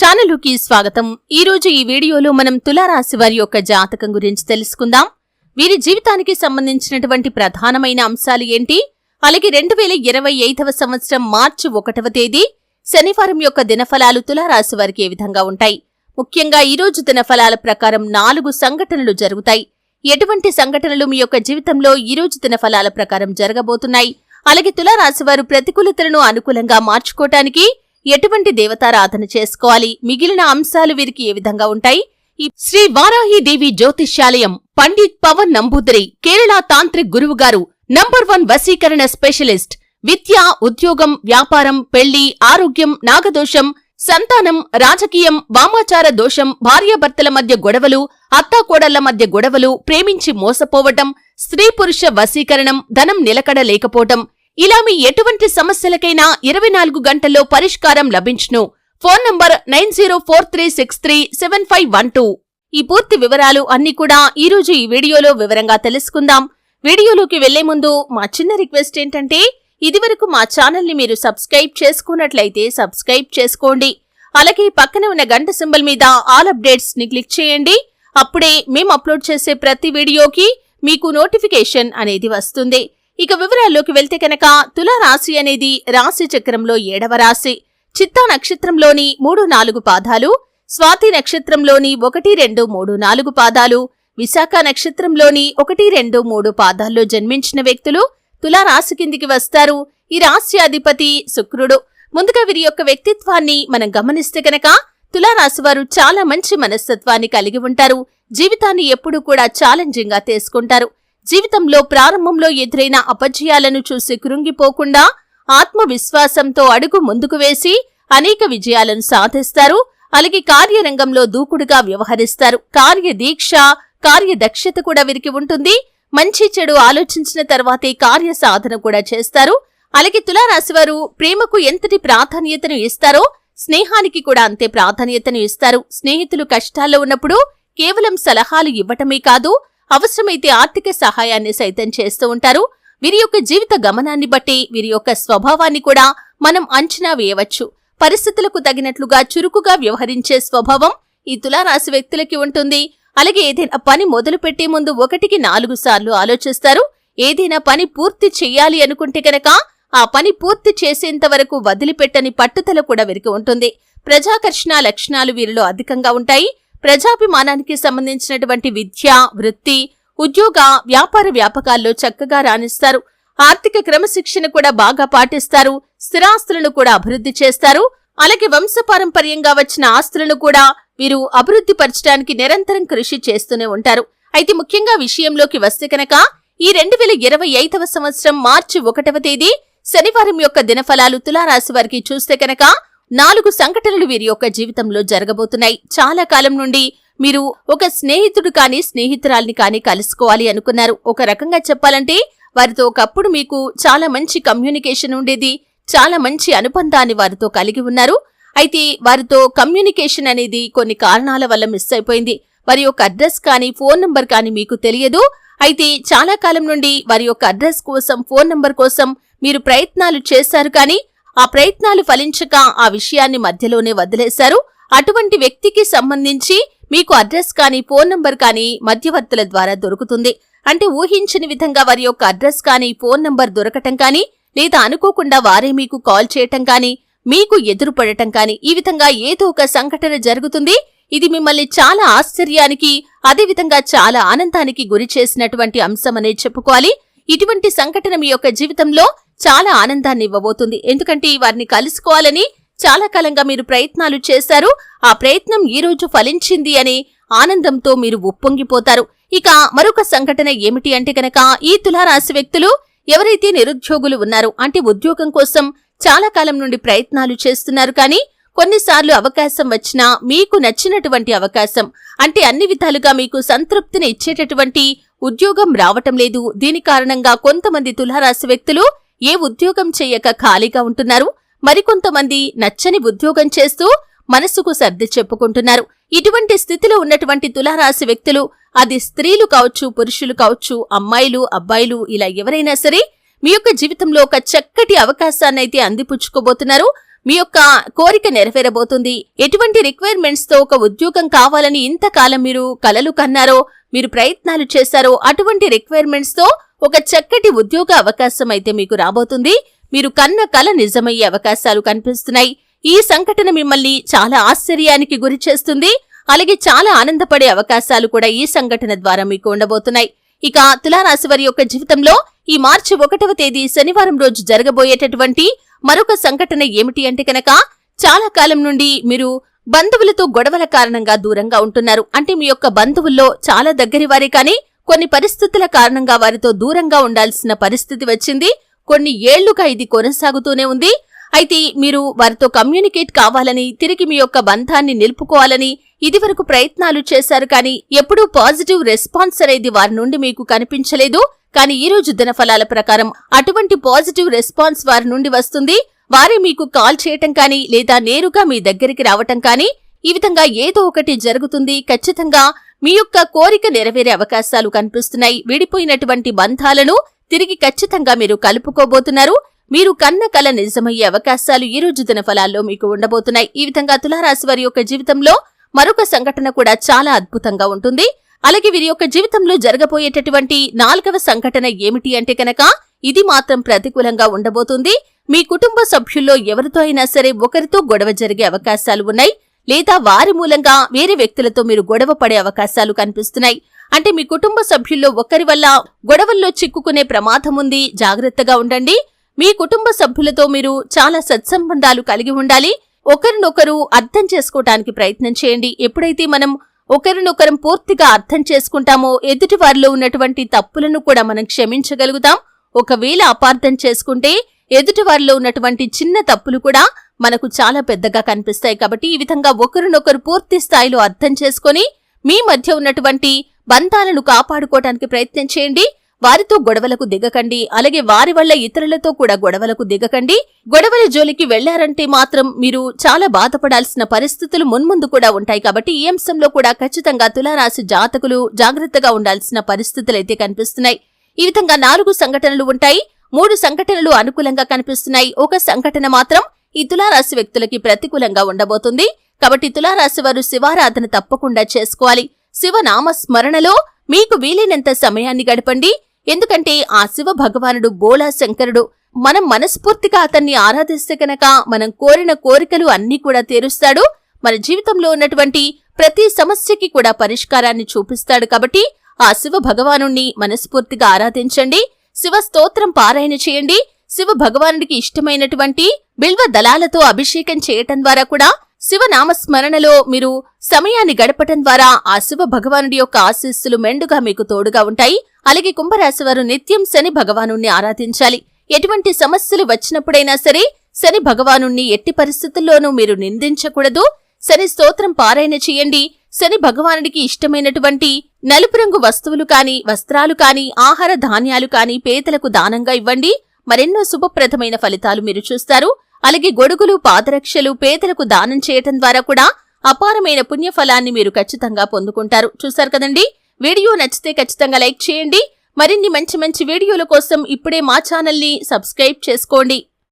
ఛానలుకి స్వాగతం. ఈ రోజు ఈ వీడియోలో మనం తులారాశి వారి యొక్క జాతకం గురించి తెలుసుకుందాం. వీరి జీవితానికి సంబంధించినటువంటి ప్రధానమైన అంశాలు ఏంటి? అలాగే రెండు వేల ఇరవై ఐదవ సంవత్సరం మార్చి ఒకటవ తేదీ శనివారం యొక్క దినఫలాలు తులారాశి వారికి ఏ విధంగా ఉంటాయి? ముఖ్యంగా ఈ రోజు దినఫలాల ప్రకారం నాలుగు సంఘటనలు జరుగుతాయి. ఎటువంటి సంఘటనలు మీ యొక్క జీవితంలో ఈ రోజు దినఫలాల ప్రకారం జరగబోతున్నాయి? అలాగే తులారాశి వారు ప్రతికూలతలను అనుకూలంగా మార్చుకోవటానికి ఎటువంటి దేవతారాధన చేసుకోవాలి? మిగిలిన అంశాలు వీరికి ఏ విధంగా ఉంటాయి? ఈ శ్రీ వారాహి దేవి జ్యోతిష్యాలయం పండిత్ పవన్ నంబూదరి కేరళ తాంత్రిక్ గురువు గారు నంబర్ వన్ వశీకరణ స్పెషలిస్ట్ విద్య ఉద్యోగం వ్యాపారం పెళ్ళి ఆరోగ్యం నాగదోషం సంతానం రాజకీయం వామాచార దోషం భార్యాభర్తల మధ్య గొడవలు అత్తాకోడళ్ళ మధ్య గొడవలు ప్రేమించి మోసపోవటం స్త్రీ పురుష వశీకరణం ధనం నిలకడ లేకపోవటం ఇలా మీ ఎటువంటి సమస్యలకైనా ఇరవై నాలుగు గంటల్లో పరిష్కారం లభించును. Phone number nine zero four three six three seven five one two. ఈ పూర్తి వివరాలు అన్ని కూడా ఈ రోజు ఈ వీడియోలో వివరంగా తెలుసుకుందాం. వీడియోలోకి వెళ్ళే ముందు మా చిన్న రిక్వెస్ట్ ఏంటంటే ఇదివరకు మా ఛానల్ని మీరు సబ్స్క్రైబ్ చేసుకున్నట్లయితే సబ్స్క్రైబ్ చేసుకోండి. అలాగే పక్కన ఉన్న గంట సింబల్ మీద ఆల్ అప్డేట్స్ని క్లిక్ చేయండి. అప్పుడే మేము అప్లోడ్ చేసే ప్రతి వీడియోకి మీకు నోటిఫికేషన్ అనేది వస్తుంది. ఇక వివరాల్లోకి వెళ్తే కనుక తులా రాశి అనేది రాశి చక్రంలో ఏడవ రాశి. చిత్తా నక్షత్రంలోని మూడు నాలుగు పాదాలు స్వాతి నక్షత్రంలోని ఒకటి రెండు మూడు నాలుగు పాదాలు విశాఖ నక్షత్రంలోని ఒకటి రెండు మూడు పాదాల్లో జన్మించిన వ్యక్తులు తులా రాశి కిందికి వస్తారు. ఈ రాశి అధిపతి శుక్రుడు. ముందుగా వీరి యొక్క వ్యక్తిత్వాన్ని మనం గమనిస్తే కనుక తులారాశి వారు చాలా మంచి మనస్తత్వాన్ని కలిగి ఉంటారు. జీవితాన్ని ఎప్పుడూ కూడా ఛాలెంజింగ్గా తీసుకుంటారు. జీవితంలో ప్రారంభంలో ఎదురైన అపజయాలను చూసి కృంగిపోకుండా ఆత్మవిశ్వాసంతో అడుగు ముందుకు వేసి అనేక విజయాలను సాధిస్తారు. అలాగే కార్యరంగంలో దూకుడుగా వ్యవహరిస్తారు. కార్యదీక్ష కార్యదక్షత కూడా వీరికి ఉంటుంది. మంచి చెడు ఆలోచించిన తర్వాతే కార్య సాధన కూడా చేస్తారు. అలాగే తులారాశి వారు ప్రేమకు ఎంతటి ప్రాధాన్యతను ఇస్తారో స్నేహానికి కూడా అంతే ప్రాధాన్యతను ఇస్తారు. స్నేహితులు కష్టాల్లో ఉన్నప్పుడు కేవలం సలహాలు ఇవ్వటమే కాదు అవసరమైతే ఆర్థిక సహాయాన్ని సైతం చేస్తూ ఉంటారు. వీరి యొక్క జీవిత గమనాన్ని బట్టి వీరి యొక్క స్వభావాన్ని కూడా మనం అంచనా వేయవచ్చు. పరిస్థితులకు తగినట్లుగా చురుకుగా వ్యవహరించే స్వభావం ఈ తులారాశి వ్యక్తులకి ఉంటుంది. అలాగే ఏదైనా పని మొదలు పెట్టే ముందు ఒకటికి నాలుగు సార్లు ఆలోచిస్తారు. ఏదైనా పని పూర్తి చేయాలి అనుకుంటే కనుక ఆ పని పూర్తి చేసేంత వరకు వదిలిపెట్టని పట్టుదల కూడా వీరికి ఉంటుంది. ప్రజాకర్షణ లక్షణాలు వీరిలో అధికంగా ఉంటాయి. ప్రజాభిమానానికి సంబంధించినటువంటి విద్య వృత్తి ఉద్యోగ వ్యాపార వ్యాపకాల్లో చక్కగా రాణిస్తారు. ఆర్థిక క్రమశిక్షణ కూడా బాగా పాటిస్తారు. స్థిరాస్తులను కూడా అభివృద్ధి చేస్తారు. అలాగే వంశపారంపర్యంగా వచ్చిన ఆస్తులను కూడా వీరు అభివృద్ధి పరచడానికి నిరంతరం కృషి చేస్తూనే ఉంటారు. అయితే ముఖ్యంగా విషయంలోకి వస్తే కనుక ఈ రెండు వేల ఇరవై ఐదవ సంవత్సరం మార్చి ఒకటవ తేదీ శనివారం యొక్క దినఫలాలు తులారాశి వారికి చూస్తే కనుక నాలుగు సంఘటనలు వీరి యొక్క జీవితంలో జరగబోతున్నాయి. చాలా కాలం నుండి మీరు ఒక స్నేహితుడు కాని స్నేహితురాల్ని కాని కలుసుకోవాలి అనుకున్నారు. ఒక రకంగా చెప్పాలంటే వారితో ఒకప్పుడు మీకు చాలా మంచి కమ్యూనికేషన్ ఉండేది. చాలా మంచి అనుబంధాన్ని వారితో కలిగి ఉన్నారు. అయితే వారితో కమ్యూనికేషన్ అనేది కొన్ని కారణాల వల్ల మిస్ అయిపోయింది. వారి యొక్క అడ్రస్ కానీ ఫోన్ నంబర్ కానీ మీకు తెలియదు. అయితే చాలా కాలం నుండి వారి యొక్క అడ్రస్ కోసం ఫోన్ నంబర్ కోసం మీరు ప్రయత్నాలు చేశారు కానీ ఆ ప్రయత్నాలు ఫలించక ఆ విషయాన్ని మధ్యలోనే వదిలేశారు. అటువంటి వ్యక్తికి సంబంధించి మీకు అడ్రస్ కానీ ఫోన్ నంబర్ కానీ మధ్యవర్తుల ద్వారా దొరుకుతుంది. అంటే ఊహించని విధంగా వారి యొక్క అడ్రస్ కానీ ఫోన్ నంబర్ దొరకటం కానీ లేదా అనుకోకుండా వారే మీకు కాల్ చేయటం కానీ మీకు ఎదురుపడటం కానీ ఈ విధంగా ఏదో ఒక సంఘటన జరుగుతుంది. ఇది మిమ్మల్ని చాలా ఆశ్చర్యానికి అదేవిధంగా చాలా ఆనందానికి గురి చేసినటువంటి అంశమనే చెప్పుకోవాలి. ఇటువంటి సంఘటన మీ యొక్క జీవితంలో చాలా ఆనందాన్ని ఇవ్వబోతుంది. ఎందుకంటే వారిని కలుసుకోవాలని చాలా కాలంగా మీరు ప్రయత్నాలు చేశారు. ఆ ప్రయత్నం ఈ రోజు ఫలించింది అని ఆనందంతో మీరు ఉప్పొంగిపోతారు. ఇక మరొక సంఘటన ఏమిటి అంటే గనక ఈ తులారాశి వ్యక్తులు ఎవరైతే నిరుద్యోగులు ఉన్నారో అంటే ఉద్యోగం కోసం చాలా కాలం నుండి ప్రయత్నాలు చేస్తున్నారు కానీ కొన్నిసార్లు అవకాశం వచ్చినా మీకు నచ్చినటువంటి అవకాశం అంటే అన్ని విధాలుగా మీకు సంతృప్తిని ఇచ్చేటటువంటి ఉద్యోగం రావటం లేదు. దీని కారణంగా కొంతమంది తులారాశి వ్యక్తులు ఏ ఉద్యోగం చేయక ఖాళీగా ఉంటున్నారు? మరికొంతమంది నచ్చని ఉద్యోగం చేస్తూ మనసుకు సర్ది చెప్పుకుంటున్నారు. ఇటువంటి స్థితిలో ఉన్నటువంటి తులారాశి వ్యక్తులు అది స్త్రీలు కావచ్చు పురుషులు కావచ్చు అమ్మాయిలు అబ్బాయిలు ఇలా ఎవరైనా సరే మీ యొక్క జీవితంలో ఒక చక్కటి అవకాశాన్నైతే అందిపుచ్చుకోబోతున్నారు. మీ యొక్క కోరిక నెరవేరబోతుంది. ఎటువంటి రిక్వైర్మెంట్స్తో ఒక ఉద్యోగం కావాలని ఇంతకాలం మీరు కలలు కన్నారో మీరు ప్రయత్నాలు చేశారో అటువంటి రిక్వైర్మెంట్స్తో ఒక చక్కటి ఉద్యోగ అవకాశం అయితే మీకు రాబోతుంది. మీరు కన్న కల నిజమయ్యే అవకాశాలు కనిపిస్తున్నాయి. ఈ సంఘటన మిమ్మల్ని చాలా ఆశ్చర్యానికి గురి చేస్తుంది. అలాగే చాలా ఆనందపడే అవకాశాలు కూడా ఈ సంఘటన ద్వారా మీకు ఉండబోతున్నాయి. ఇక తులారాశి వారి యొక్క జీవితంలో ఈ మార్చి ఒకటవ తేదీ శనివారం రోజు జరగబోయేటటువంటి మరొక సంఘటన ఏమిటి అంటే కనుక చాలా కాలం నుండి మీరు బంధువులతో గొడవల కారణంగా దూరంగా ఉంటున్నారు. అంటే మీ యొక్క బంధువుల్లో చాలా దగ్గరి వారే కానీ కొన్ని పరిస్థితుల కారణంగా వారితో దూరంగా ఉండాల్సిన పరిస్థితి వచ్చింది. కొన్ని ఏళ్ళుగా ఇది కొనసాగుతూనే ఉంది. అయితే మీరు వారితో కమ్యూనికేట్ కావాలని తిరిగి మీ యొక్క బంధాన్ని నిలుపుకోవాలని ఇదివరకు ప్రయత్నాలు చేశారు కానీ ఎప్పుడూ పాజిటివ్ రెస్పాన్స్ అనేది వారి నుండి మీకు కనిపించలేదు. కానీ ఈ రోజు దినఫలాల ప్రకారం అటువంటి పాజిటివ్ రెస్పాన్స్ వారి నుండి వస్తుంది. వారే మీకు కాల్ చేయటం కానీ లేదా నేరుగా మీ దగ్గరికి రావటం కానీ ఈ విధంగా ఏదో ఒకటి జరుగుతుంది. ఖచ్చితంగా మీ యొక్క కోరిక నెరవేరే అవకాశాలు కనిపిస్తున్నాయి. విడిపోయినటువంటి బంధాలను తిరిగి ఖచ్చితంగా మీరు కలుపుకోబోతున్నారు. మీరు కన్న కల నిజమయ్యే అవకాశాలు ఈ రోజు దిన ఫలాల్లో మీకు ఉండబోతున్నాయి. ఈ విధంగా తులారాశి వారి యొక్క జీవితంలో మరొక సంఘటన కూడా చాలా అద్భుతంగా ఉంటుంది. అలాగే వీరి యొక్క జీవితంలో జరగబోయేటటువంటి నాలుగవ సంఘటన ఏమిటి అంటే కనుక ఇది మాత్రం ప్రతికూలంగా ఉండబోతుంది. మీ కుటుంబ సభ్యుల్లో ఎవరితో అయినా సరే ఒకరితో గొడవ జరిగే అవకాశాలు ఉన్నాయి. లేదా వారి మూలంగా వేరే వ్యక్తులతో మీరు గొడవ పడే అవకాశాలు కనిపిస్తున్నాయి. అంటే మీ కుటుంబ సభ్యుల్లో ఒకరి వల్ల గొడవల్లో చిక్కుకునే ప్రమాదం ఉంది. జాగ్రత్తగా ఉండండి. మీ కుటుంబ సభ్యులతో మీరు చాలా సత్సంబంధాలు కలిగి ఉండాలి. ఒకరినొకరు అర్థం చేసుకోవటానికి ప్రయత్నం చేయండి. ఎప్పుడైతే మనం ఒకరినొకరం పూర్తిగా అర్థం చేసుకుంటామో ఎదుటి వారిలో ఉన్నటువంటి తప్పులను కూడా మనం క్షమించగలుగుతాం. ఒకవేళ అపార్థం చేసుకుంటే ఎదుటి వారిలో ఉన్నటువంటి చిన్న తప్పులు కూడా మనకు చాలా పెద్దగా కనిపిస్తాయి కాబట్టి ఈ విధంగా ఒకరినొకరు పూర్తి స్థాయిలో అర్థం చేసుకొని మీ మధ్య ఉన్నటువంటి బంధాలను కాపాడుకోవటానికి ప్రయత్నం చేయండి. వారితో గొడవలకు దిగకండి. అలాగే వారి వల్ల ఇతరులతో కూడా గొడవలకు దిగకండి. గొడవల జోలికి వెళ్ళారంటే మాత్రం మీరు చాలా బాధపడాల్సిన పరిస్థితులు మున్ముందు కూడా ఉంటాయి కాబట్టి ఈ అంశంలో కూడా ఖచ్చితంగా తులారాశి జాతకులు జాగ్రత్తగా ఉండాల్సిన పరిస్థితులైతే కనిపిస్తున్నాయి. ఈ విధంగా నాలుగు సంఘటనలు ఉంటాయి. మూడు సంఘటనలు అనుకూలంగా కనిపిస్తున్నాయి. ఒక సంఘటన మాత్రం ఈ తులారాశి వ్యక్తులకి ప్రతికూలంగా ఉండబోతుంది. కాబట్టి తులారాశి వారు శివారాధన తప్పకుండా చేసుకోవాలి. శివనామ స్మరణలో మీకు వీలైనంత సమయాన్ని గడపండి. ఎందుకంటే ఆ శివ భగవానుడు బోళా శంకరుడు మనం మనస్ఫూర్తిగా అతన్ని ఆరాధిస్తే కనుక మనం కోరిన కోరికలు అన్నీ కూడా తీరుస్తాడు. మన జీవితంలో ఉన్నటువంటి ప్రతి సమస్యకి కూడా పరిష్కారాన్ని చూపిస్తాడు. కాబట్టి ఆ శివ భగవానుణ్ణి మనస్ఫూర్తిగా ఆరాధించండి. శివ స్తోత్రం పారాయణ చేయండి. శివ భగవానుడికి ఇష్టమైనటువంటి బిల్వ దళాలతో అభిషేకం చేయటం ద్వారా కూడా శివనామస్మరణలో మీరు సమయాన్ని గడపటం ద్వారా ఆ శివ భగవానుడి యొక్క ఆశీస్సులు మెండుగా మీకు తోడుగా ఉంటాయి. అలాగే కుంభరాశి వారు నిత్యం శని భగవాను ఆరాధించాలి. ఎటువంటి సమస్యలు వచ్చినప్పుడైనా సరే శని భగవాను ఎట్టి పరిస్థితుల్లోనూ మీరు నిందించకూడదు. శని స్తోత్రం పారాయణ చేయండి. శని భగవానుడికి ఇష్టమైనటువంటి నలుపు రంగు వస్తువులు కాని వస్త్రాలు కాని ఆహార ధాన్యాలు కాని పేదలకు దానంగా ఇవ్వండి. మరెన్నో శుభప్రదమైన ఫలితాలు మీరు చూస్తారు. అలాగే గొడుగులు పాదరక్షలు పేదలకు దానం చేయటం ద్వారా కూడా అపారమైన పుణ్యఫలాన్ని మీరు ఖచ్చితంగా పొందుకుంటారు. చూశారు కదండి? వీడియో నచ్చితే ఖచ్చితంగా లైక్ చేయండి. మరిన్ని మంచి మంచి వీడియోల కోసం ఇప్పుడే మా ఛానల్ని సబ్స్క్రైబ్ చేసుకోండి.